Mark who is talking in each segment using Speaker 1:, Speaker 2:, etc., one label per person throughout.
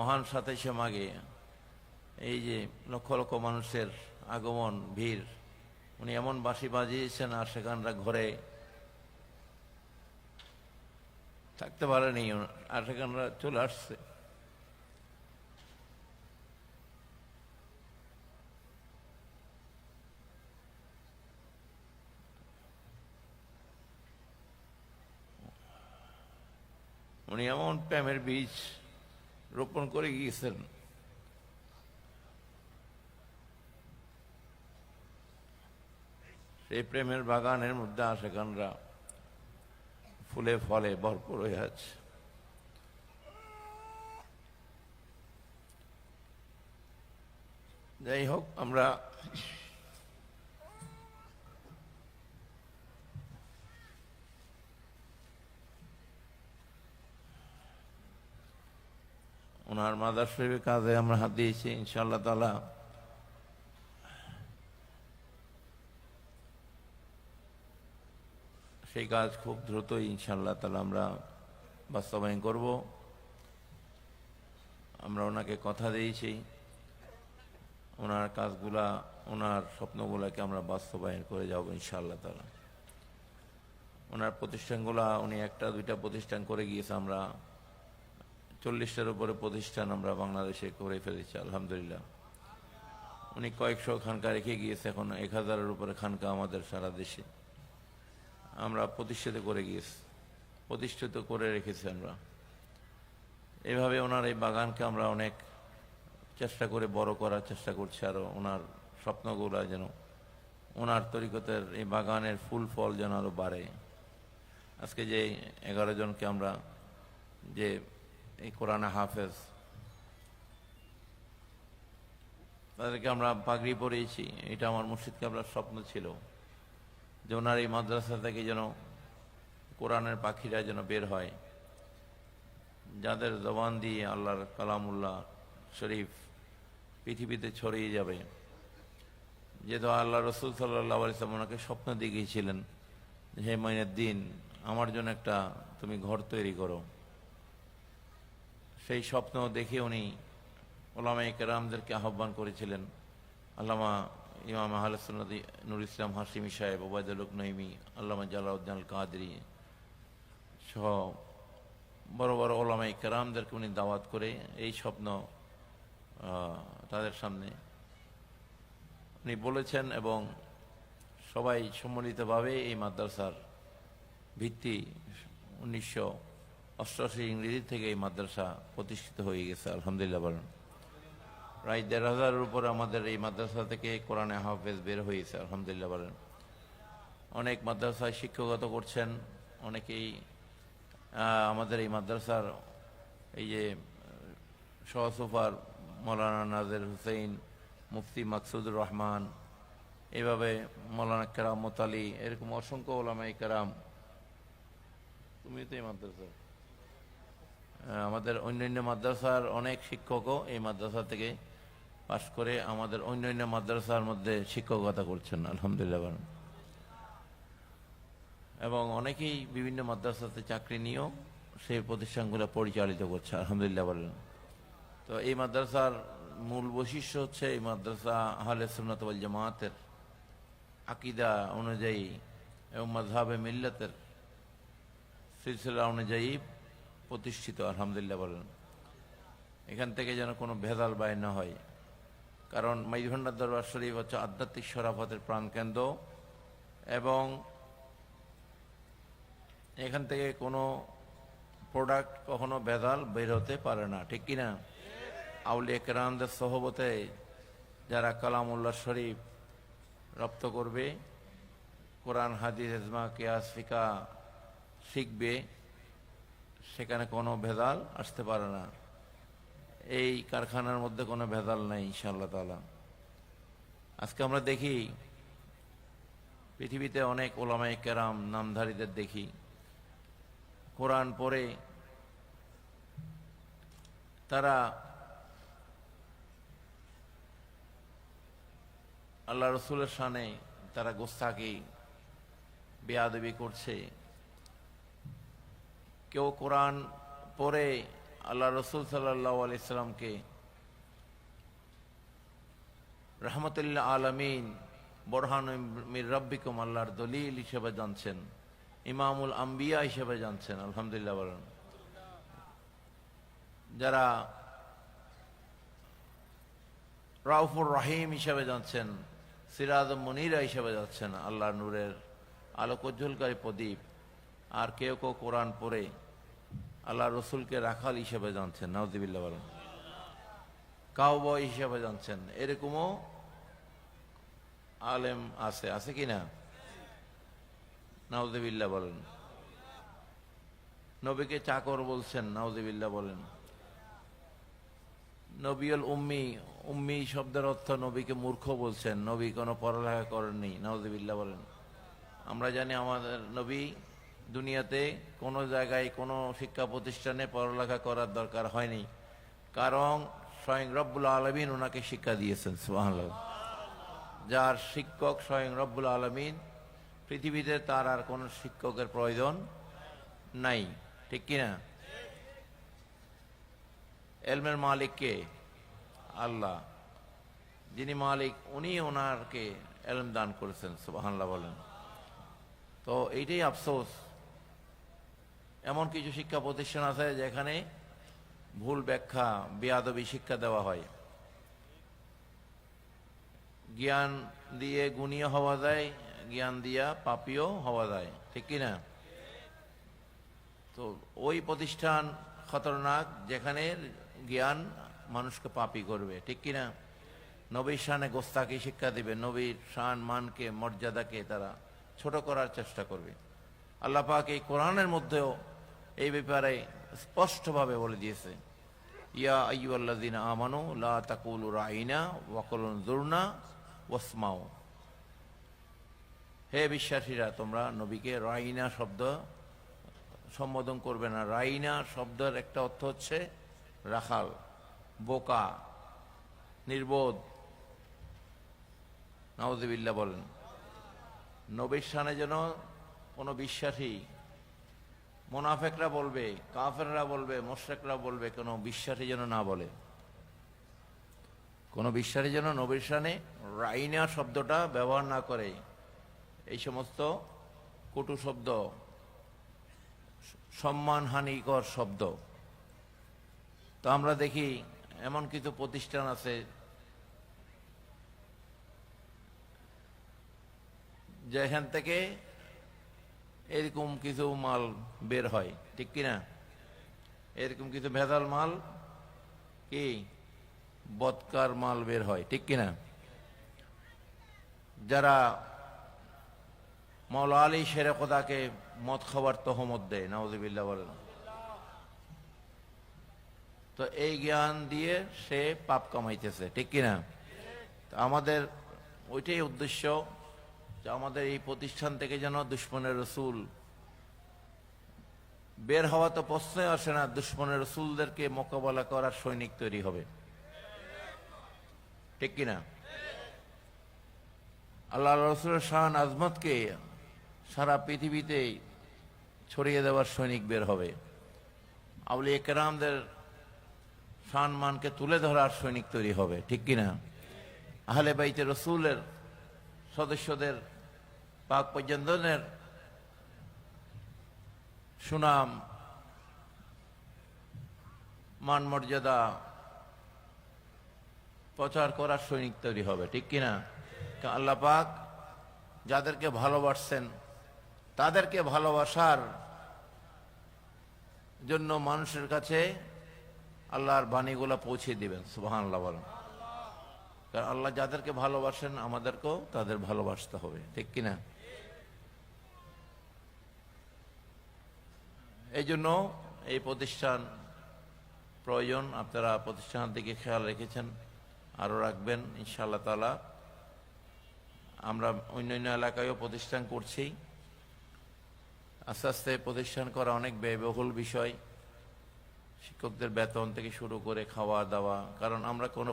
Speaker 1: মহান সাতাইশে মাগে এই যে লক্ষ লক্ষ মানুষের আগমন, ভিড়, উনি এমন বাঁশি বাজিয়েছেন আর সেখানরা ঘরে। থাকতে পারেনি, আর সেখানরা চলে আসছে। উনি এমন প্রেমের বীজ। রোপণ করে গিয়েছেন। সেই প্রেমের বাগানের মধ্যে আশেখানরা ফুলে ফলে ভরপুর হয়ে আছে। যাই হোক, আমরা ওনার মাদার শরীফের কাজে আমরা হাত দিয়েছি, ইনশাআল্লাহ তালা সেই কাজ খুব দ্রুত ইনশাআল্লাহ তালা আমরা বাস্তবায়ন করব। আমরা ওনাকে কথা দিয়েছি, ওনার কাজগুলা, ওনার স্বপ্নগুলাকে আমরা বাস্তবায়ন করে যাব ইনশাআল্লাহ তালা ওনার প্রতিষ্ঠানগুলা, উনি একটা দুইটা প্রতিষ্ঠান করে গিয়েছে আমরা। চল্লিশটার উপরে প্রতিষ্ঠান আমরা বাংলাদেশে করে ফেলেছি, আলহামদুলিল্লাহ। উনি কয়েকশো খানকা রেখে গিয়েছে, এখন এক হাজারের উপরে খানকা আমাদের সারা দেশে। আমরা প্রতিষ্ঠিত করে গিয়েছি, প্রতিষ্ঠিত করে রেখেছি আমরা। এভাবে ওনার এই বাগানকে আমরা অনেক চেষ্টা করে বড় করার চেষ্টা করছি আরও ওনার স্বপ্নগুলা যেন ওনার তরিকতের এই বাগানের ফুল ফল যেন আরও বাড়ে। আজকে যে এগারো জনকে আমরা যে এই কোরআনে হাফেজ। তাদেরকে আমরা পাগড়ি পরিয়েছি, এটা আমার মুর্শিদকে আপনার স্বপ্ন ছিল। যে ওনার এই মাদ্রাসা থেকে যেন কোরআনের পাখিরা যেন বের হয়। যাদের জবান দিয়ে আল্লাহর কালামুল্লাহ শরীফ পৃথিবীতে ছড়িয়ে যাবে। যেহেতু আল্লাহ রসুল সাল্লাহ আলিয়াম ওনাকে স্বপ্ন দেখিয়েছিলেন হে মাইনের দিন আমার জন্য একটা তুমি ঘর তৈরি করো। সেই স্বপ্ন দেখে উনি ওলামাই কেরামদেরকে আহ্বান করেছিলেন। আল্লামা ইমাম আহলসন্নদ নুর ইসলাম হাসিমি সাহেব, ওবায়দুল নইমি আল্লামা জালাউদ্দিন আল কাদরি সহ বড় বড় ওলামাই কেরামদেরকে উনি দাওয়াত করে এই স্বপ্ন তাদের সামনে উনি বলেছেন এবং সবাই সম্মিলিতভাবে এই মাদ্রাসার ভিত্তি উনিশশো অষ্টআশি ইংরেজি থেকে এই মাদ্রাসা প্রতিষ্ঠিত হয়ে গেছে, আলহামদুলিল্লাহ বলেন। প্রায় দেড় হাজারের উপর আমাদের এই মাদ্রাসা থেকে কোরআনে হাফেজ বের হয়েছে, আলহামদুলিল্লাহ বলেন। অনেক মাদ্রাসায় শিক্ষকতা করছেন, অনেকেই আমাদের এই মাদ্রাসার এই যে, সহসফার মৌলানা নাজের হুসেইন, মুফতি মাকসুদুর রহমান, এভাবে মৌলানা কেরাম মোতালি এরকম অসংখ্য ওলামাই কেরাম। তুমি তো এই মাদ্রাসা আমাদের অন্যান্য মাদ্রাসার অনেক শিক্ষকও এই মাদ্রাসা থেকে পাশ করে আমাদের অন্যান্য মাদ্রাসার মধ্যে শিক্ষকতা করছেন, আলহামদুলিল্লাহ এবং অনেকেই বিভিন্ন মাদ্রাসাতে চাকরি নিয়েও সেই প্রতিষ্ঠানগুলো পরিচালিত করছে, আলহামদুলিল্লাহ বলেন তো এই মাদ্রাসার মূল বৈশিষ্ট্য হচ্ছে এই মাদ্রাসা আহলে সুন্নত ওয়াল জামাতের আকিদা অনুযায়ী এবং মাঝহাবে মিল্লাতের সিলসিলা অনুযায়ী প্রতিষ্ঠিত, আলহামদুলিল্লাহ বলেন। এখান থেকে যেন কোনো ভেদাল বাইর না হয়। কারণ মাইভান্ডার দরবার শরীফ হচ্ছে আধ্যাত্মিক সরাফতের প্রাণকেন্দ্র এবং এখান থেকে কোনো প্রোডাক্ট কখনো ভেদাল বের হতে পারে না, ঠিক কিনা? আউলিয়া কেরামদের সহবতে যারা কালামুল্লাহ শরীফ রপ্ত করবে, কোরআন, হাদিস হেজমা কেয়াস, ফিকা শিখবে সেখানে কোনো ভেদাল আসতে পারে না। এই কারখানার মধ্যে কোনো ভেদাল নাই ইনশাল্লাহ তালা আজকে আমরা দেখি, পৃথিবীতে অনেক ওলামাই কেরাম, নামধারীদের দেখি। কোরআন পড়ে তারা আল্লাহ রসুলের সানে তারা গোস্তাকি বেয়াদবি করছে। কেউ কোরআন পড়ে আল্লাহ রসুল সাল্লাহ আলাইসাল্লামকে রহমতুল্লাহ আলমিন বোরহান মির রব্বিকুম আল্লাহর দলিল হিসেবে জানছেন, ইমামুল আম্বিয়া হিসেবে জানছেন, আলহামদুলিল্লাহ বলেন। যারা রাউফুর রহিম হিসেবে যাচ্ছেন সিরাজ মনিরা হিসেবে যাচ্ছেন আল্লাহ নূরের আলোকোজ্জ্বলকারী প্রদীপ। আর কেউ কেউ কোরআন পড়ে আল্লাহ রসুলকে রাখাল হিসেবে জানছেন নাউজিবিল্লা বলেন। কাউবয় হিসেবে জানছেন। এরকমও আলেম আছে আছে কি না? নাউজিবিল্লা বলেন। নবীকে চাকর বলছেন নাউজিবিল্লা বলেন। নবিউল উম্মি উম্মি শব্দের অর্থ নবীকে মূর্খ বলছেন, নবী কোনো পড়ালেখা করেননি নওয়াজবিল্লা বলেন। আমরা জানি আমাদের নবী দুনিয়াতে কোনো জায়গায় কোনো শিক্ষা প্রতিষ্ঠানে পড়ালেখা করার দরকার হয়নি। কারণ স্বয়ং রব্বুল আলমিন ওনাকে শিক্ষা দিয়েছেন, সুবহানাল্লাহ। যার শিক্ষক স্বয়ং রব্বুল আলমিন, পৃথিবীতে তার আর কোনো শিক্ষকের প্রয়োজন নাই। ঠিক কিনা? এলমের মালিককে আল্লাহ, যিনি মালিক, উনি ওনারকে এলম দান করেছেন সুবাহান্লাহ বলেন। তো এইটাই আফসোস। এমন কিছু শিক্ষা প্রতিষ্ঠান আছে যেখানে ভুল ব্যাখ্যা, বেয়াদবি শিক্ষা দেওয়া হয়। জ্ঞান দিয়ে গুণীয় হওয়া যায়, জ্ঞান দিয়া পাপিও হওয়া যায়, ঠিক কিনা তো ওই প্রতিষ্ঠান খতরনাক যেখানে জ্ঞান মানুষকে পাপি করবে, ঠিক কিনা নবীর শানে গোস্তাকে শিক্ষা দিবে, নবীর শান, মানকে, মর্যাদাকে তারা ছোট করার চেষ্টা করবে। আল্লাহ এই কোরআনের মধ্যেও এই ব্যাপারে স্পষ্টভাবে বলে দিয়েছে। ইয়া আইয়ুল্লাযিনা আমানু, লা তাকুলু রাইনা ওয়াকুলুন জুরনা ওয়াসমাউ। হে বিশ্বাসীরা, তোমরা নবীকে রাইনা শব্দ সম্বোধন করবে না। রাইনা শব্দের একটা অর্থ হচ্ছে রাখাল, বোকা, নির্বোধ। নওয়াজবিল্লা বলেন, নবীর সানে যেন কোনো বিশ্বাসী মোনাফেকরা বলবে, কাফেররা বলবে মোশেকরা বলবে, কোনো বিশ্বাসী যেন না বলে। কোনো বিশ্বাসী যেন নবীর সানে রাইনা শব্দটা ব্যবহার না করে। এই সমস্ত কটু শব্দ, সম্মানহানিকর শব্দ। তো আমরা দেখি এমন কিছু প্রতিষ্ঠান আছে, যেখান থেকে এরকম কিছু মাল বের হয়, ঠিক কিনা? এরকম কিছু ভেজাল মাল কি? বৎকার মাল বের হয়, ঠিক কিনা? যারা মৌলা আলী শেরে খোদাকে মদ খাবার তহমত দেয় নওয়াজিবিল্লা বলেন। তো এই জ্ঞান দিয়ে সে পাপ কামাইতেছে, ঠিক কিনা? আমাদের ওইটাই উদ্দেশ্য। যে আমাদের এই প্রতিষ্ঠান থেকে যেন দুশ্মনের রসুল বের হওয়া তো প্রশ্নই আসে না, দুশ্মনের রসুলদেরকে মোকাবেলা করার সৈনিক তৈরি হবে। ঠিক কিনা? আল্লাহ রসুলের শাহান আজমতকে সারা পৃথিবীতে ছড়িয়ে দেওয়ার সৈনিক বের হবে। আউলি একরামদের সম্মানকে তুলে ধরার সৈনিক তৈরি হবে। ঠিক কিনা? আহলে বাইতে রসুলের সদস্যদের পাক পর্যন্তনের সুনাম মান মর্যাদা প্রচার করার সৈনিক তৈরি হবে ঠিক কিনা আল্লাহ পাক যাদেরকে ভালোবাসছেন তাদেরকে ভালোবাসার জন্য মানুষের কাছে আল্লাহর বাণীগুলো পৌঁছে দিবেন সুবাহান আল্লাহ বলেন কারণ আল্লাহ যাদেরকে ভালোবাসেন আমাদেরকেও তাদের ভালোবাসতে হবে ঠিক কিনা এই জন্য এই প্রতিষ্ঠান প্রয়োজন। আপনারা প্রতিষ্ঠানের দিকে খেয়াল রেখেছেন, আরও রাখবেন, ইনশাআল্লাহ তালা আমরা অন্যান্য এলাকায়ও প্রতিষ্ঠান করছি। আস্তে আস্তে প্রতিষ্ঠান করা অনেক ব্যয়বহুল বিষয়। শিক্ষকদের বেতন থেকে শুরু করে খাওয়া দাওয়া কারণ আমরা কোনো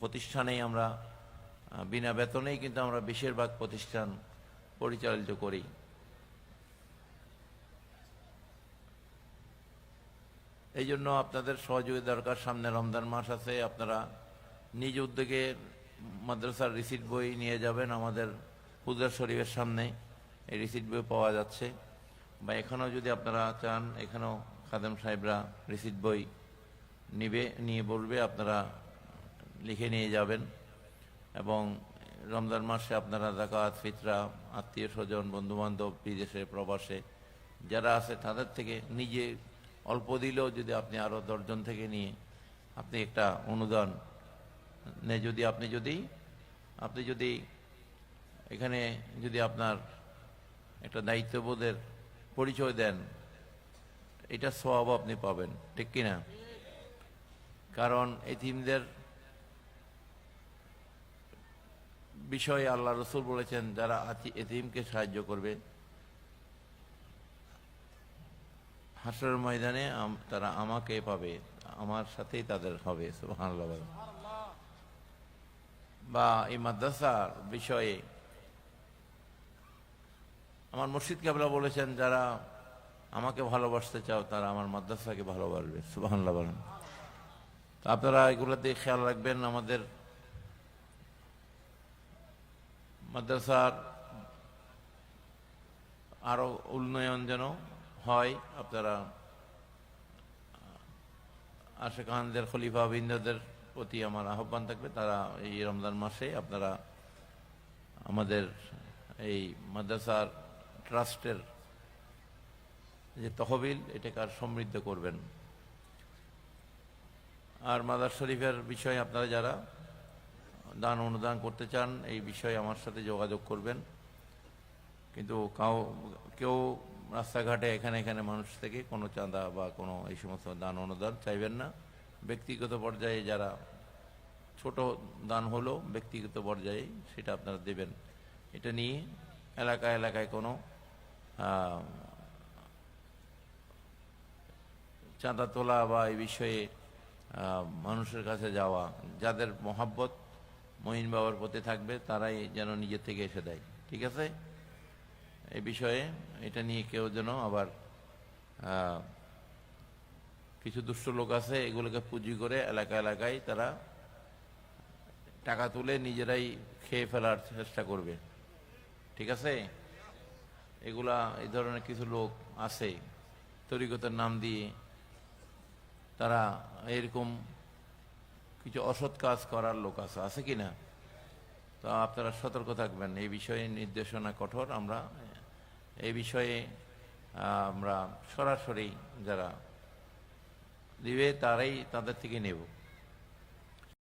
Speaker 1: প্রতিষ্ঠানেই আমরা বিনা বেতনেই কিন্তু আমরা বেশিরভাগ প্রতিষ্ঠান পরিচালিত করি। এই জন্য আপনাদের সহযোগী দরকার। সামনে রমজান মাস আছে, আপনারা নিজ উদ্যোগে মাদ্রাসার রিসিট বই নিয়ে যাবেন আমাদের হুজরা শরীফের সামনে। এই রিসিট বই পাওয়া যাচ্ছে। বা এখানেও যদি আপনারা চান, এখানেও খাদেম সাহেবরা রিসিট বই নিবে, নিয়ে বলবে, আপনারা লিখে নিয়ে যাবেন। এবং রমজান মাসে আপনারা জাকাত ফিতরা, আত্মীয় স্বজন, বন্ধুবান্ধব, বিদেশে, প্রবাসে যারা আছে, তাদের থেকে নিজে অল্প দিলেও যদি আপনি আরও দশজন থেকে নিয়ে আপনি একটা অনুদান নে যদি আপনি যদি আপনি যদি এখানে যদি আপনার একটা দায়িত্ববোধের পরিচয় দেন, এটা সব আপনি পাবেন, ঠিক কিনা? কারণ এতিমদের বিষয়ে আল্লাহ রসুল বলেছেন, যারা এতিমকে সাহায্য করবে হাসরের ময়দানে তারা আমাকে পাবে, আমার সাথেই তাদের হবে, সুবহানাল্লাহ বলেন। বা এই মাদ্রাসার বিষয়ে আমার মুর্শিদ কেবলা বলেছেন, যারা আমাকে ভালোবাসতে চাও, তারা আমার মাদ্রাসাকে ভালোবাসবে, সুবহানাল্লাহ বলেন আপনারা এগুলোতে খেয়াল রাখবেন, আমাদের মাদ্রাসার আরও উন্নয়ন যেন হয় আপনারা আশেখানদের খলিফা বিন্দদের প্রতি আমার আহ্বান থাকবে। তারা এই রমজান মাসে আপনারা আমাদের এই মাদ্রাসার ট্রাস্টের যে তহবিল, এটাকে আর সমৃদ্ধ করবেন। আর মাদার শরীফের বিষয়ে আপনারা যারা দান অনুদান করতে চান, এই বিষয়ে আমার সাথে যোগাযোগ করবেন। কিন্তু কাউ, কেউ রাস্তাঘাটে এখানে এখানে মানুষ থেকে কোনো চাঁদা বা কোনো এই সমস্ত দান অনুদান চাইবেন না। ব্যক্তিগত পর্যায়ে যারা ছোট দান হলো, ব্যক্তিগত পর্যায়ে সেটা আপনারা দেবেন। এটা নিয়ে এলাকা এলাকায় কোনো চাঁদা তোলা বা এই বিষয়ে মানুষের কাছে যাওয়া, যাদের মহাব্বত মহিন বাবার প্রতি থাকবে, তারাই যেন নিজের থেকে এসে দেয়। ঠিক আছে? এই বিষয়ে এটা নিয়ে কেউ যেন আবার কিছু দুষ্ট লোক আছে এগুলোকে পুঁজি করে এলাকা এলাকায় তারা টাকা তুলে নিজেরাই খেয়ে ফেলার চেষ্টা করবে। ঠিক আছে? এগুলা, এই ধরনের কিছু লোক আছে, তরিকতের নাম দিয়ে তারা এরকম কিছু অসৎ কাজ করার লোক আছে আছে কি না তো আপনারা সতর্ক থাকবেন। এই বিষয়ে নির্দেশনা কঠোর, আমরা এই বিষয়ে আমরা সরাসরি যারা দিবে তারাই তাদের থেকে নেব।